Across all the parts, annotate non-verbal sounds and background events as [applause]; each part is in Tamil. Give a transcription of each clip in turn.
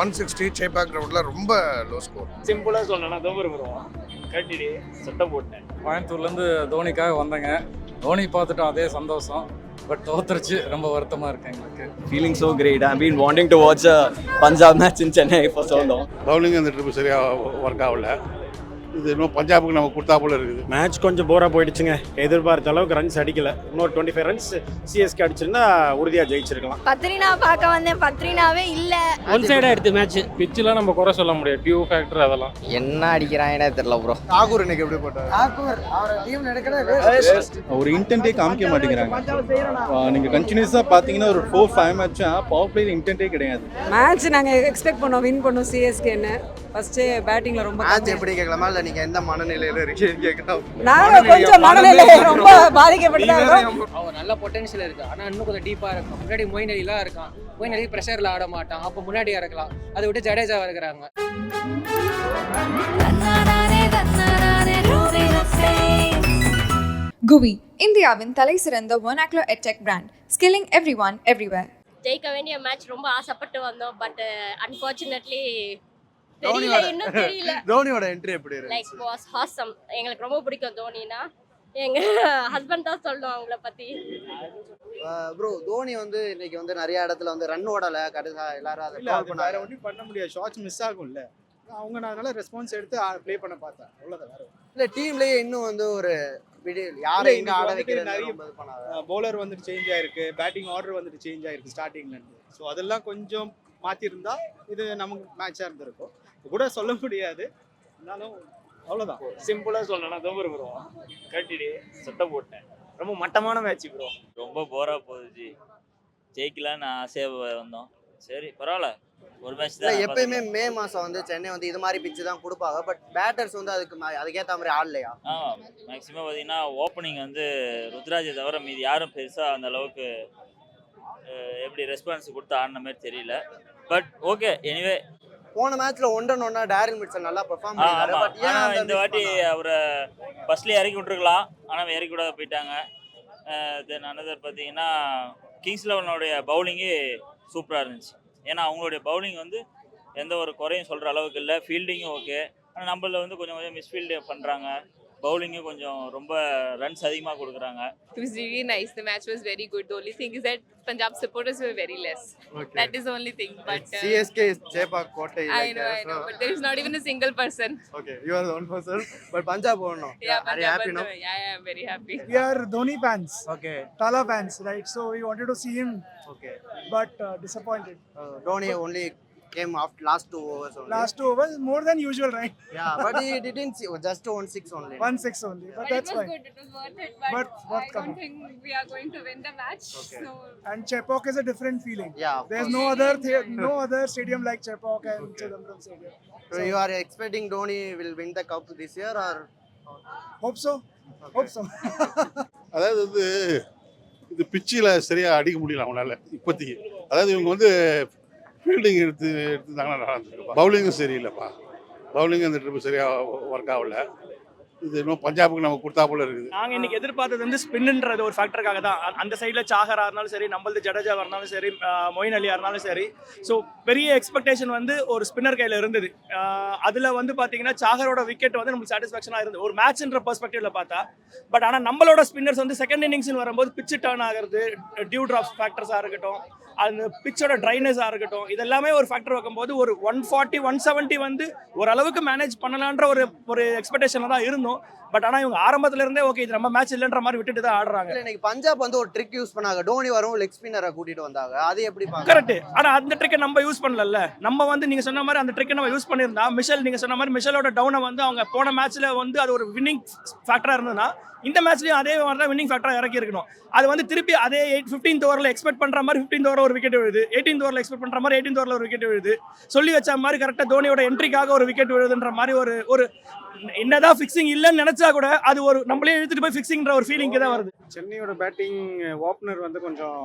ஒன் சிக்ஸ்டி சேப்பா கிரவுண்டில் ரொம்ப லோ ஸ்கோர் சிம்பிளாக சொல்லணும்னா தோபர் வருவோம் கட்டிட்டு சட்டை போட்டேன். கோயம்புத்தூர்லேருந்து தோனிக்காக வந்தேங்க. தோனி பார்த்துட்டோம் அதே சந்தோஷம். பட் தோத்துருச்சு ரொம்ப வருத்தமாக இருக்கு எங்களுக்கு. Great. I've been wanting to watch a Punjab match in Chennai for so long. Bowling அந்த ட்ரிப் சரியாக ஒர்க் ஆகல. இது இன்னும் பஞ்சாபுக்கு நம்ம கொடுத்தா போல இருக்குது. மேட்ச் கொஞ்சம் போராக போயிடுச்சுங்க. எதிர்பார்த்த அளவுக்கு ரன்ஸ் அடிக்கல. இன்னொரு டுவெண்ட்டி ஃபைவ் ரன்ஸ் சிஎஸ்கே அடிச்சிருந்தா உறுதியாக ஜெயிச்சிருக்கலாம். பத்ரினா பார்க்க வந்தேன். பத்ரினாவே இல்ல. ஒன் சைடாக எடுத்து மேட்ச் பிச்சில் நம்ம குறை சொல்ல முடியாது. டியூ ஃபேக்டர் அதெல்லாம். என்ன அடிக்கிறாங்கன்னே தெரியல ப்ரோ தாகூர் இன்னைக்கு எப்படி போட்டார்? ஒரு இன்டென்ட்டே காமிக்க மாட்டேங்கிறாங்க. நீங்க கண்டினியூஸா பாத்தீங்கன்னா ஒரு ஃபோர் ஃபைவ் மேட்சா பவர் பிளேல இன்டென்ட்டே கிடையாது. மேட்ச் நாங்கள் எக்ஸ்பெக்ட் பண்ணோம். வின் பண்ணோம் சிஎஸ்கேன்னு ஃபர்ஸ்ட்டு பேட்டிங்கில் ரொம்ப மேட்ச் எப்படி கேட்கலாமா? இல்லை நீங்கள் எந்த மனநிலையில் இருக்கீங்கன்னு கேட்கலாம் நாங்க கொஞ்சம் மனநிலை ரொம்ப பாதிக்கப்பட்டு அவன் நல்ல பொட்டன்ஷியல் இருக்கு ஆனா இன்னும் கொஞ்சம் டீப்பா இருக்கும் முன்னாடி மொயின் அலிலாம் இருக்கான். மொயின் அலி ப்ரெஷர்ல ஆட மாட்டான். அப்போ முன்னாடி இறக்கலாம் அதை விட்டு ஜடேஜா இருக்கிறாங்க குவி இந்தியாவின் தலை சிறந்த ஒனாக்லோ edtech brand skilling everyone everywhere ஜெயிக்க வேண்டிய மேட்ச் ரொம்ப ஆசைப்பட்டு வந்தோம் பட் அன்ஃபார்ச்சுனேட்லி தெரியல இன்னும் தெரியல. [laughs] தோனியோட என்ட்ரி எப்படி இருக்கு லைக் வாஸ் ஹாசம் எங்களுக்கு ரொம்ப பிடிக்கும் தோனினா. எங்க ஹஸ்பண்ட் தான் சொல்லணும் அவங்கள பத்தி. ப்ரோ தோனி வந்து இன்னைக்கு வந்து நிறைய இடத்துல வந்து ரன் ஓடல. கடைசா எல்லாரும் அதை வேற ஒன்றும் பண்ண முடியாது. ஷார்ட்ஸ் மிஸ் ஆகும்ல. அவங்க அதனால ரெஸ்பான்ஸ் எடுத்து ப்ளே பண்ண பார்த்தேன். அவ்வளோதான் வேற இல்ல டீம்லயே இன்னும் வந்து ஒரு யாரை இன்னைக்கு ஆட வைக்கிறது நிறைய- பவுலர் வந்துட்டு சேஞ்ச் ஆயிருக்கு. பேட்டிங் ஆர்டர் வந்துட்டு சேஞ்ச் ஆயிருக்கு ஸ்டார்டிங்ல இருந்து. ஸோ அதெல்லாம் கொஞ்சம் மாத்திருந்தா இது நமக்கு மேட்சா இருந்திருக்கும். கூட சொல்ல முடியாது. இருந்தாலும் அவ்வளோதான் சிம்பிளாக சொல்லணும்னா தோபர் வருவோம் கட்டிட்டு சட்டை போட்டேன். ரொம்ப மட்டமான மேட்ச் ப்ரோ ரொம்ப போரா போகுது ஜெயிக்கலான்னு ஆசையாக வந்தோம். சரி பரவாயில்ல. ஒரு மேட்ச் இல்ல எப்பயுமே மே மாசம் வந்து சென்னை வந்து இது மாதிரி பிச்சு தான் கொடுப்பாங்க. பட் பேட்டர்ஸ் வந்து அதுக்கு மா- அதுக்கேத்த மாதிரி ஆடலையா? ஆ மேக்ஸிமம் பார்த்தீங்கன்னா ஓப்பனிங் வந்து ருத்ராஜை தவிர மீதி யாரும் பெருசாக அந்த அளவுக்கு எப்படி ரெஸ்பான்ஸ் கொடுத்து ஆடின மாதிரி தெரியல. பட் ஓகே எனிவே போன மேட்ச்ல ஒன்றன் ஒன்னா டேரில் மிட்சல் நல்லா பெர்ஃபார்ம் பட் ஏன் அந்த இந்த வாட்டி அவரை ஃபர்ஸ்ட்லேயே இறக்கி விட்டுருக்கலாம். ஆனால் இறக்கி விடாத போயிட்டாங்க. தென் அனதர் பார்த்தீங்கன்னா கிங்ஸ் லெவனுடைய பவுலிங்கு சூப்பராக இருந்துச்சு. ஏன்னா அவங்களுடைய பவுலிங் வந்து எந்த ஒரு குறையும் சொல்கிற அளவுக்கு இல்லை. ஃபீல்டிங்கும் ஓகே ஆனால் நம்மள வந்து கொஞ்சம் கொஞ்சம் மிஸ்ஃபீல்டு பண்ணுறாங்க பவுலிங்கும் கொஞ்சம் ரொம்ப ரன்ஸ் அதிகமாக கொடுக்குறாங்க It was really nice. The match was very good. The only thing is that Punjab supporters were very less. That is the only thing. But uh, CSK Chepauk கோட்டை I know, I know. But there is not even a single person. Okay you are one person but Punjab ஓடணும் Yeah, are you Punjab happy was now the- yeah, yeah, I'm very happy. We are Dhoni fans, okay Tala fans, right? So we wanted to see him, okay but uh, disappointed. uh, Dhoni only came after last two overs only two overs, more than usual, right? yeah but he didn't see just one six only One six only, but, But it was good. It was worth it. But, But I don't think we are going to win the match. Okay. So And Chepok is a different feeling. yeah There's no other no other stadium like Chepok and Chidambaram Stadium. so you are expecting Dhoni will win the cup this year or Hope so. Hope so. அதாவது வந்து இது பிச்சில் சரியாக அடிக்க முடியல அவங்களால இப்போதைக்கு அதாவது இவங்க வந்து ஃபீல்டிங் எடுத்து எடுத்துருந்தாங்கன்னா நல்லா பவுலிங்கும் சரியில்லைப்பா. பவுலிங் அந்த ட்ரிப்பு சரியாக ஒர்க் ஆகல. இது இன்னும் பஞ்சாபுக்கு நம்ம கொடுத்தா போல இருக்குது. நாங்கள் இன்னைக்கு எதிர்பார்த்தது வந்து ஸ்பின்ன்றது ஒரு ஃபேக்டருக்காக தான். அந்த சைடில் சாகரா இருந்தாலும் சரி நம்மளது ஜடேஜா இருந்தாலும் சரி மொயின் அலியாக இருந்தாலும் சரி. ஸோ பெரிய எக்ஸ்பெக்டேஷன் வந்து ஒரு ஸ்பின்னர் கையில் இருந்தது. அதில் வந்து பார்த்தீங்கன்னா சாகரோட விக்கெட் வந்து நமக்கு சாட்டிஸ்ஃபேக்ஷனாக இருந்தது. ஒரு மேட்ச்ன்ற பெர்ஸ்பெக்டிவ்ல பார்த்தா. பட் ஆனால் நம்மளோட ஸ்பின்னர்ஸ் வந்து செகண்ட் இன்னிங்ஸ்னு வரும்போது பிச்சு டர்ன் ஆகிறது டியூ ட்ராப்ஸ் ஃபேக்டர்ஸாக இருக்கட்டும் அந்த பிச்சோட ட்ரைனஸாக இருக்கட்டும் இதெல்லாமே ஒரு ஃபேக்டர் வைக்கும்போது ஒரு ஒன் ஃபார்ட்டி ஒன் செவன்ட்டி வந்து ஓரளவுக்கு மேனேஜ் பண்ணலான்ற ஒரு ஒரு எக்ஸ்பெக்டேஷனில் தான் இருந்தோம். பட் ஆனால் இவங்க ஆரம்பத்துல இருந்தே ஓகே இது நம்ம மேட்ச் இல்லைன்ற மாதிரி விட்டுட்டு தான் ஆடுறாங்க. இன்னைக்கு பஞ்சாப் வந்து ஒரு ட்ரிக் யூஸ் பண்ணாங்க. டோனி வரும் லெக் ஸ்பின்னரை கூட்டிட்டு வந்தாங்க. அது எப்படி கரெக்ட் ஆனா அந்த ட்ரிக்கை நம்ம யூஸ் பண்ணல நம்ம வந்து நீங்க சொன்ன மாதிரி அந்த ட்ரிக்கை நம்ம யூஸ் பண்ணியிருந்தா மிஷல் நீங்க சொன்ன மாதிரி மிஷலோட டவுனை வந்து அவங்க போன மேட்ச்ல வந்து அது ஒரு வின்னிங் ஃபேக்டரா இருந்ததுன்னா இந்த மேட்ச்லயும் அதே மாதிரி தான் வின்னிங் ஃபேக்டரா இறக்கி இருக்கணும். அது வந்து திருப்பி அதே எயிட் ஃபிஃப்டீன்த் ஓவரில் எக்ஸ்பெக்ட் பண்ற மாதிரி ஃபிஃப்டீன்த் ஓவர் ஒரு விக்கெட் விழுது. எயிட்டீன்த் ஓவரில் எக்ஸ்பெக்ட் பண்ற மாதிரி எயிட்டீன்த் ஓவரில் ஒரு விக்கெட் விழுது. சொல்லி வச்ச மாதிரி கரெக்டாக தோனியோட என்ட்ரிக்காக ஒரு விக்கெட் விழுதுன்ற மாதிரி ஒரு ஒரு என்னதான் ஃபிக்ஸிங் இல்லைன்னு நினைச்சா கூட அது ஒரு நம்மளே இழுத்துட்டு போய் ஃபிக்ஸிங்ன்ற ஒரு ஃபீலிங்க்கு தான் வருது. சென்னையோட பேட்டிங் ஓப்பனர் வந்து கொஞ்சம்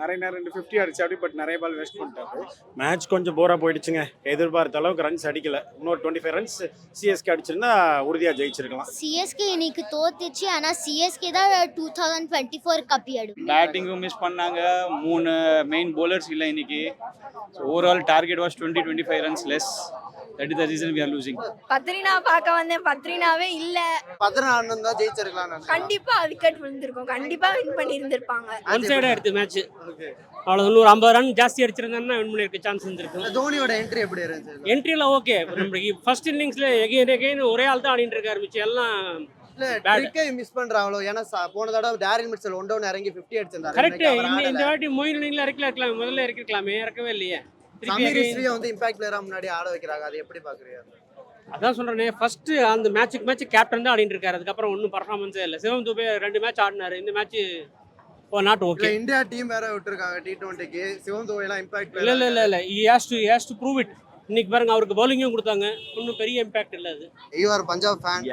நிறைய நேரம் ரெண்டு ஃபிஃப்டி அடிச்சு அப்படி பட் நிறைய பால் வேஸ்ட் பண்ணிட்டாரு. மேட்ச் கொஞ்சம் போரா போயிடுச்சுங்க. எதிர்பார்த்த அளவுக்கு ரன்ஸ் அடிக்கல. இன்னொரு டுவெண்ட்டி ஃபைவ் ரன்ஸ் சிஎஸ்கே அடிச்சிருந்தா உறுதியாக ஜெயிச்சிருக்கலாம். சிஎஸ்கே இன்னைக்கு தோத்துச்சு ஆனால் சிஎஸ்கே தான் டூ தௌசண்ட் டுவெண்ட்டி ஃபோர் கப்பி எடுக்கும் பேட்டிங்கும் மிஸ் பண்ணாங்க. மூணு மெயின் bowlers இல்லை இன்னைக்கு. Overall target was twenty twenty five runs less that is the reason we are losing Pathirana பார்க்க வந்தேன். பத்ரினாவே இல்லை. பதினாறு தான் ஜெயிச்சிருக்கலாம் கண்டிப்பாக விக்கெட் விழுந்திருக்கும். கண்டிப்பாக வின் பண்ணியிருந்திருப்பாங்க. ஒன் சைடாக எடுத்து மேட்ச் அவ்வளோ இன்னொரு ஐம்பது ரன் ஜாஸ்தி அடிச்சிருந்தா வின் பண்ணியிருக்க சான்ஸ் இருந்திருக்கும். தோனியோட என்ட்ரி எப்படி இருந்துச்சு? என்ட்ரியில் ஓகே நம்மளுக்கு ஃபர்ஸ்ட் இன்னிங்ஸில் எகைன் எகைன் ஒரே ஆள் தான் ஆடிட்டு இருக்காரு மிச்சம் எல்லாம் இல்ல. ட்ரிக்கை மிஸ் பண்றாங்களோ ஏன்னா போன தடவை டேரில் மிட்சல் ஒன் டவுன் இறங்கி 50 அடிச்சிருந்தாரு. கரெக்ட் இந்த. வாட்டி மொயின் இன்னிங்ல இறக்கல இருக்கலாம் முதல்ல இறக்கிருக்கலாமே. இறக்கவே இல்லையே. சமீர் இஸ்ரியை வந்து இம்பாக்ட் பிளேயரா முன்னாடி ஆட வைக்கிறாங்க. அது எப்படி பாக்குறீங்க? அதான் சொல்றேனே. ஃபர்ஸ்ட் அந்த மேட்சுக்கு மேட்ச் கேப்டன் தான் ஆடிட்டு இருக்காரு. அதுக்கப்புறம் ஒன்றும் பர்ஃபார்மன்ஸே இல்லை. சிவம் துபே ரெண்டு மேட்ச் ஆடினாரு. இந்த match oh not okay India team வேற விட்டுருக்காங்க டி டுவெண்ட்டிக்கு சிவம் துவை எல்லாம் இம்பாக்ட் இல்ல இல்ல இல்ல. இல்ல has to he has to prove it. இன்னைக்கு பாருங்க அவருக்கு பவுலிங்கும் கொடுத்தாங்க ஒன்றும் பெரிய இம்பாக்ட் இல்ல அது you are Punjab fan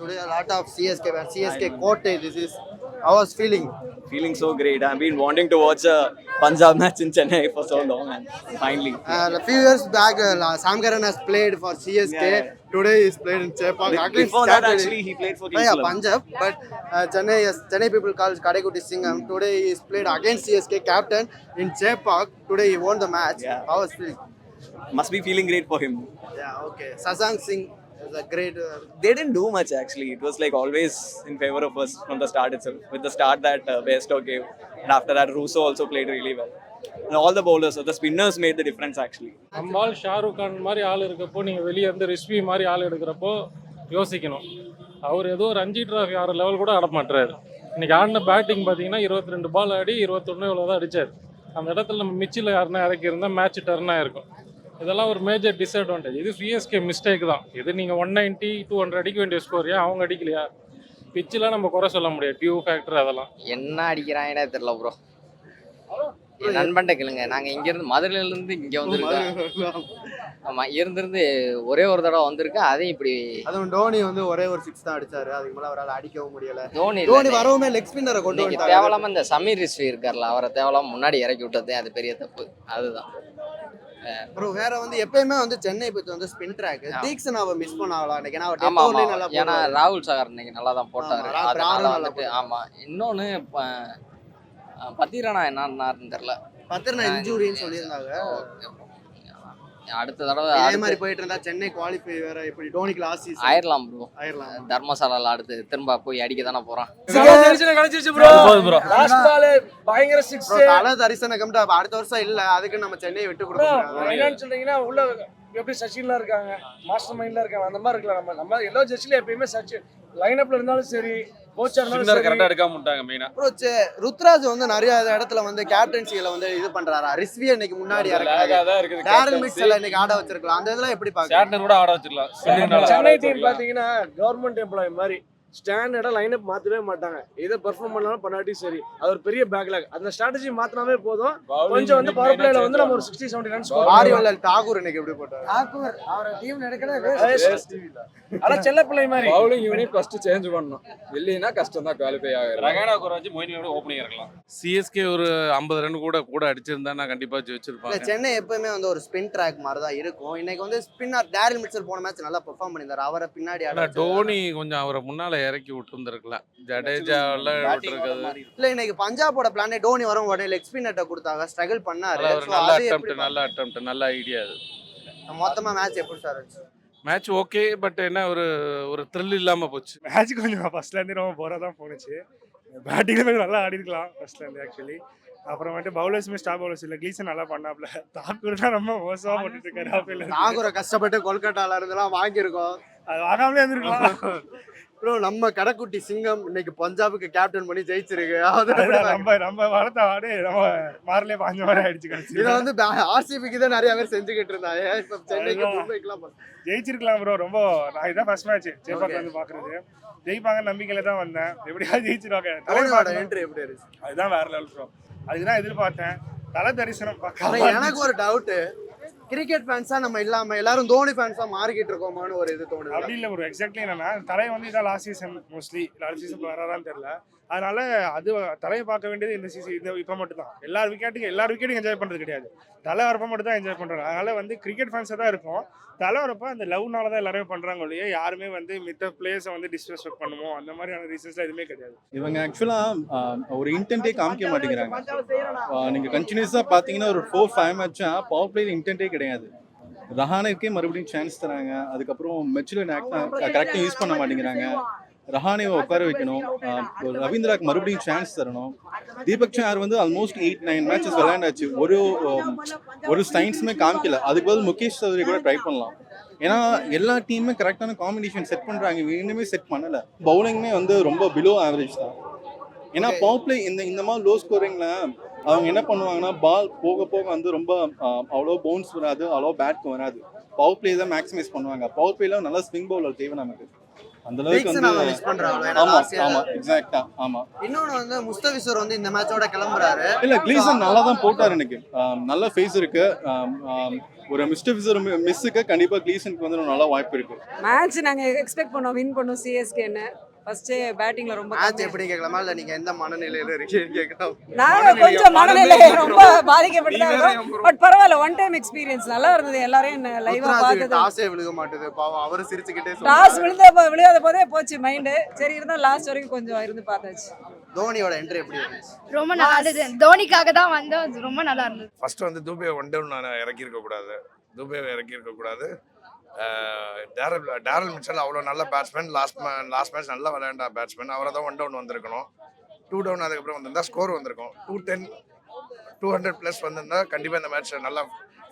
today lot of CSK fan CSK கோட்டை this is I was feeling Feeling so great. I've been wanting to watch a Punjab match in Chennai for so long, and finally. uh, a few years back uh, Sam Curran has played for CSK Yeah, today he's played in Chepak against Before that, Saturday. actually, he played for Yeah, Kings yeah, 11. Punjab, but uh, Chennai, yes, Chennai people call Kadekuti Singham. Today he is played against Must be feeling great for him. Yeah, okay. Sasank Singh is a great. Uh, They didn't do much actually. It was like always in favor of us from the start itself. With the start that uh, Bairstow gave, and after that Russo also played really well. And all the bowlers, so the spinners made the difference actually. நம்மால் ஷாருக் கான் மாதிரி ஆள் இருக்கப்போ நீங்கள் வெளியே இருந்து ரிஷ்வி மாதிரி ஆள் எடுக்கிறப்போ யோசிக்கணும் அவர் ஏதோ ரஞ்சி டிராஃபி ஆறு லெவல் கூட ஆட மாட்டுறாரு இன்னைக்கு ஆடின பேட்டிங் பார்த்தீங்கன்னா இருபத்தி ரெண்டு பால் ஆடி இருபத்தொன்னு இவ்வளோ தான் அடிச்சார் அந்த இடத்துல நம்ம மிச்சில் யாருன்னா இறக்கி இருந்தால் மேட்ச் டர்ன் ஆயிருக்கும் இதெல்லாம் ஒரு மேஜர் டிஸ்அட்வான்டேஜ் இது சிஎஸ்கே மிஸ்டேக் தான். இது நீங்கள் ஒன் நைன்ட்டி டூ ஹண்ட்ரட் அடிக்க வேண்டிய ஸ்கோர் ஏன் அவங்க அடிக்கலையா? பிச்சில் நம்ம குறை சொல்ல முடியாது. டியூ ஃபேக்டர் அதெல்லாம். என்ன அடிக்கிறாங்கன்னே தெரியல ப்ரோ நண்பன்ட்ட கேளுங்க. நாங்க இங்க இருந்து மதுரையில இருந்து இங்க வந்திருக்கோம். ஆமா இருந்திருந்து ஒரே ஒரு தடவை வந்திருக்கேன் அதையும் இப்படி அதுவும் டோனி வந்து ஒரே ஒரு சிக்ஸ் தான் அடிச்சாரு. அதுக்கு மேல அவரால் அடிக்கவும் முடியல. தோனி டோனி வரவுமே லெக் ஸ்பின்னரை கொண்டு இன்னைக்கு வந்துட்டாங்க தேவலாம இந்த சமீர் ரிஸ்வி இருக்கார்ல அவரை தேவலாம முன்னாடி இறக்கி விட்டதே. அது பெரிய தப்பு. அதுதான். அப்புறம் வேற வந்து எப்பயுமே வந்து சென்னை பத்தி வந்து ஸ்பின் ட்ராக் தீக்ஷன் அவ மிஸ் பண்ணாங்களா இன்னைக்கு ஏன்னா நல்லா ஏன்னா. ராகுல் சாகர் இன்னைக்கு நல்லா தான் போட்டாரு. அதனால வந்துட்டு ஆமா. இன்னொன்னு பத்திரனா என்னன்னு தெரியல. பத்திரனா இன்ஜூரின்னு சொல்லியிருந்தாங்க. அடுத்த தடவை அடுத்து மாதிரி போயிட்டு இருந்தா சென்னை குவாலிஃபை வேற எப்படி? டோனிக்கு லாஸ்ட் ஆயிரலாம் ப்ரோ ஆயிரலாம். தர்மசாலால அடுத்து திரும்ப போய் அடிக்க தானே போறான். பயங்கர Bro, தல தரிசன அப்ப அடுத்த வருஷம் இல்ல. அதுக்கு நம்ம சென்னை விட்டு கொடுக்கணும் என்னன்னு சொல்றீங்கன்னா உள்ள எப்படி சச்சின்லாம் இருக்காங்க? மாஸ்டர் மைண்ட்ல இருக்காங்க. அந்த மாதிரி இருக்கலாம். நம்ம நம்ம எல்லா ஜட்ஜ்லயும் எப்பயுமே சச்சின் லைனப்ல இருந்தாலும் சரி கோச்சா இருந்தாலும் சரி. கரெக்டாக எடுக்காம விட்டாங்க சே- ருத்ராஜ் வந்து நிறைய இடத்துல வந்து கேப்டன்சில வந்து இது பண்றாரா? ரிஸ்வி இன்னைக்கு முன்னாடி மிட்ஸ்ல இன்னைக்கு ஆட வச்சிருக்கலாம். அந்த இதெல்லாம் எப்படி சேட்னர் கூட ஆட சென்னை டீம் பாத்தீங்கன்னா கவர்மெண்ட் எம்ப்ளாய் மாதிரி. ஸ்டாண்டர்டா லைனப் மாத்தவே மாட்டாங்க. எதை பெர்ஃபார்ம் பண்ணாலும் பண்ணாட்டி சரி. அது ஒரு பெரிய பேக்லாக் அந்த ஸ்ட்ராட்டஜி மாத்தினாவே போதும். கொஞ்சம் வந்து பவர் பிளேல வந்து நம்ம ஒரு சிக்ஸ்டி செவன்டி ரன்ஸ் ஆரியவல்லல் தாகூர் இன்னைக்கு எப்படி போட்டாரு? தாக்கூர் அவரை டீம் எடுக்கணும் ஆனா செல்ல பிள்ளை மாதிரி. பவுலிங் யூனிட் ஃபர்ஸ்ட் சேஞ்ச் பண்ணணும். இல்லைன்னா கஷ்டம் தான் குவாலிஃபை ஆகிறது. ரகானா குராஜ் மொயினியோட ஓப்பனிங் இருக்கலாம் சிஎஸ்கே ஒரு ஐம்பது ரன் கூட கூட அடிச்சிருந்தா நான் கண்டிப்பா இல்ல ஜெயிச்சிருப்பாங்க சென்னை எப்பவுமே வந்து ஒரு ஸ்பின் ட்ராக் மாதிரி தான் இருக்கும். இன்னைக்கு வந்து ஸ்பின்னர் டேரல் மிட்சல் போன மேட்ச் நல்லா பெர்ஃபார்ம் பண்ணியிருந்தாரு. அவரை பின்னாடி. டோனி கொஞ்சம் அவரை முன்னால இறக்கி விட்டுருந்துருக்கலாம். ஜடேஜா எல்லாம் விட்டுருக்காது இல்ல இன்னைக்கு பஞ்சாபோட பிளானே டோனி வரும் உடனே லெக் ஸ்பின்னர்ட்ட கொடுத்தாங்க. ஸ்ட்ரகிள் பண்ணாரு. நல்ல ஒரு So, நல்ல அது எப்படி அட்டம் நல்ல அட்டம் நல்ல ஐடியா அது? மொத்தமா மேட்ச் எப்படி சார் இருந்துச்சு? மேட்ச் ஓகே பட் என்ன ஒரு ஒரு த்ரில் இல்லாம போச்சு. மேட்ச் கொஞ்சம் ஃபர்ஸ்ட்ல இருந்து ரொம்ப போரா தான் போணுச்சு. பேட்டிங்ல நல்லா ஆடி இருக்கலாம் ஃபர்ஸ்ட்ல இருந்து ஆக்சுவலி அப்புறமேட்டு பவுலர்ஸுமே ஸ்டாப் பவுலர்ஸ் இல்ல க்ளீசன் நல்லா பண்ணாப்ல. தாக்கூர் தான் ரொம்ப மோசமா போட்டுட்டு இருக்காரு நாகூரை கஷ்டப்பட்டு கொல்கட்டால இருந்தெல்லாம் வாங்கியிருக்கோம். அது வாங்காமலே இருந்திருக்கலாம். ப்ரோ நம்ம கடைக்குட்டி சிங்கம் இன்னைக்கு பஞ்சாபுக்கு கேப்டன் பண்ணி ஜெயிச்சிருக்கு. அதுதான்? நம்ம நம்ம வளர்த்த ஆடு நம்ம மாறலே பாஞ்ச மாதிரி ஆயிடுச்சு இதை கடைசி வந்து ஆர்சிபிக்கு தான் நிறைய பேர் செஞ்சுக்கிட்டு இருந்தாங்க. இப்ப சென்னைக்கு அதுதான். மும்பைக்குலாம் பா- ஜெயிச்சிருக்கலாம் ப்ரோ ரொம்ப நான் இதான் ஃபர்ஸ்ட் மேட்ச் ஜெய்பாக் வந்து பாக்குறது. ஜெயிப்பாங்க நம்பிக்கையில தான் வந்தேன். எப்படியாவது ஜெயிச்சிருவாங்க தோனியோட தலை என்ட்ரி எப்படி இருந்துச்சு? அதுதான் வேற லெவல் ப்ரோ அதுக்கு தான் எதிர்பார்த்தேன். தலை தரிசனம் எனக்கு ஒரு டவுட் கிரிக்கெட் ஃபேன்ஸா நம்ம இல்லாம எல்லாரும் தோனி ஃபேன்ஸா மாறிக்கிட்டு இருக்கோமான்னு ஒரு இது தோணுது. அப்படி இல்லை ப்ரோ எக்ஸாக்ட்லி என்னன்னா தலை வந்து இதான் last season mostly last season வராதான்னு தெரியல. அதனால அது தலையை பார்க்க வேண்டியது இந்த சிசி இந்த இப்போ மட்டும் தான் எல்லா விக்கெட்டுக்கும் எல்லா விக்கெட்டும் என்ஜாய் பண்ணுறது கிடையாது. தலை வரப்போ மட்டும் தான் என்ஜாய் பண்ணுறாங்க அதனால வந்து கிரிக்கெட் ஃபேன்ஸாக தான் இருக்கும் தலை வரப்போ அந்த லவ்னால தான் எல்லாருமே பண்ணுறாங்க ஒழிய யாருமே வந்து மித்த பிளேயர்ஸை வந்து டிஸ்ரெஸ்பெக்ட் பண்ணுவோம் அந்த மாதிரியான ரீசன்ஸ்லாம் எதுவுமே கிடையாது. இவங்க ஆக்சுவலாக ஒரு இன்டென்ட்டே காமிக்க மாட்டேங்கிறாங்க. நீங்கள் கண்டினியூஸாக பார்த்தீங்கன்னா ஒரு ஃபோர் ஃபைவ் மேட்சாக பவர் பிளேயர் இன்டென்ட்டே கிடையாது. ரஹானுக்கே மறுபடியும் சான்ஸ் தராங்க. அதுக்கப்புறம் மெச்சுலன் கரெக்டாக யூஸ் பண்ண மாட்டேங்கிறாங்க. ரஹானேவை உட்கார வைக்கணும். ரவீந்திராக்கு மறுபடியும் சான்ஸ் தரணும். தீபக் சார் வந்து ஆல்மோஸ்ட் எயிட் நைன் மேட்சஸ் விளையாண்டாச்சு. ஒரு ஒரு ஸ்டைன்ஸுமே காமிக்கல. அதுக்கு பதில் முகேஷ் சௌத்ரி கூட ட்ரை பண்ணலாம். ஏன்னா எல்லா டீமுமே கரெக்டான காம்பினேஷன் செட் பண்ணுறாங்க இன்னுமே செட் பண்ணல. பவுலிங்குமே வந்து ரொம்ப பிலோ ஆவரேஜ் தான். ஏன்னா பவர் பிளே இந்த இந்த மாதிரி லோ ஸ்கோரிங்ல அவங்க என்ன பண்ணுவாங்கன்னா பால் போக போக வந்து ரொம்ப அவ்வளோ பவுன்ஸ் வராது அவ்வளோ பேட்க்கு வராது. பவர் பிளே தான் மேக்ஸிமைஸ் பண்ணுவாங்க. பவர் பிளேல நல்லா ஸ்விங் பவுலர் தேவை நமக்கு. அந்த அளவுக்கு வந்து பண்றோம். ஏன்னா ஆமா ஆமா எக்ஸாக்டா ஆமா. இன்னொன்னு வந்து முஸ்தபிசர் வந்து இந்த மேட்சோட கிளம்புறாரு. இல்ல கிளீசன் நல்லா தான் போட்டார் எனக்கு. நல்ல ஃபேஸ் இருக்கு. ஒரு மிஸ்டர் விசர் மிஸ்ஸுக்கு கண்டிப்பா கிளீசனுக்கு வந்து நல்ல வாய்ப்பு இருக்கு. மேட்ச் நாங்கள் எக்ஸ்பெக்ட் பண்ணோம் வின் பண்ணோம் சிஎஸ்கேன்னு ஃபர்ஸ்டே பேட்டிங்கில் ரொம்ப மேட்ச் எப்படி கேட்கலாமா? இல்ல நீங்க எந்த மனநிலையில இருக்கீங்கன்னு கேட்கலாம். நாங்க கொஞ்சம் மனநிலை ரொம்ப பாதிக்கப்பட்டு தான் இருக்கோம். பட் பரவாயில்ல ஒன் டைம் எக்ஸ்பீரியன்ஸ் நல்லா இருந்தது. எல்லாரையும் லைவா பார்த்தது. டாஸே விழுக மாட்டுது. பாவம் அவரு சிரிச்சுக்கிட்டே டாஸ் விழுந்த போ- விழுகாத போதே போச்சு மைண்டு சரி இருந்தா லாஸ்ட் வரைக்கும் கொஞ்சம் இருந்து பார்த்தாச்சு. தோனியோட என்ட்ரி எப்படி இருந்துச்சு? ரொம்ப நல்லா இருந்தது. தோனிக்காக தான் வந்தோம். ரொம்ப நல்லா இருந்தது. ஃபர்ஸ்ட் வந்து தூபே ஒன் டவுன் நான் இறக்கியிருக்க கூடாது. தூபேவை இறக்கியிருக்க கூடாது. டேரல் டேரல் மிச்சல் அவ்வளோ நல்ல பேட்ஸ்மேன் லாஸ்ட் லாஸ்ட் மேட்ச் நல்லா விளையாண்டா பேட்ஸ்மேன் அவரை தான் ஒன் டவுன் வந்திருக்கணும். டூ டவுன் அதுக்கப்புறம் வந்திருந்தா ஸ்கோர் வந்திருக்கும். Two ten two hundred plus வந்திருந்தா கண்டிப்பாக இந்த மேட்ச் நல்லா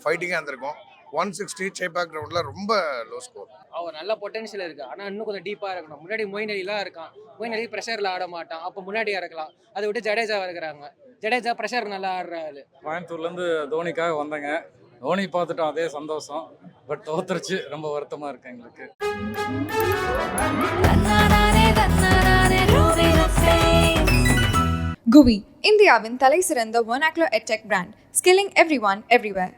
ஃபைட்டிங்காக இருந்திருக்கும். ஒன் சிக்ஸ்டி சேப்பாக் கிரவுண்டில் ரொம்ப லோ ஸ்கோர் அவர் நல்ல பொட்டன்ஷியல் இருக்கு? ஆனா இன்னும் கொஞ்சம் டீப்பா இருக்கணும். முன்னாடி மொயின் அலிலாம் இருக்கான். மொயின் அலி ப்ரெஷர்ல ஆட மாட்டான். அப்போ முன்னாடி இறக்கலாம். அதை விட்டு ஜடேஜா இருக்கிறாங்க. ஜடேஜா ப்ரெஷர் நல்லா ஆடுற ஆளு கோயம்புத்தூர்லேருந்து தோனிக்காக வந்தேங்க. தோனி பார்த்துட்டோம் அதே சந்தோஷம். பட் தோத்துருச்சு. ரொம்ப வருத்தமாக இருக்கு எங்களுக்கு. குவி இந்தியாவின் தலை சிறந்த ஒனாக்லோ edtech brand skilling every one everywhere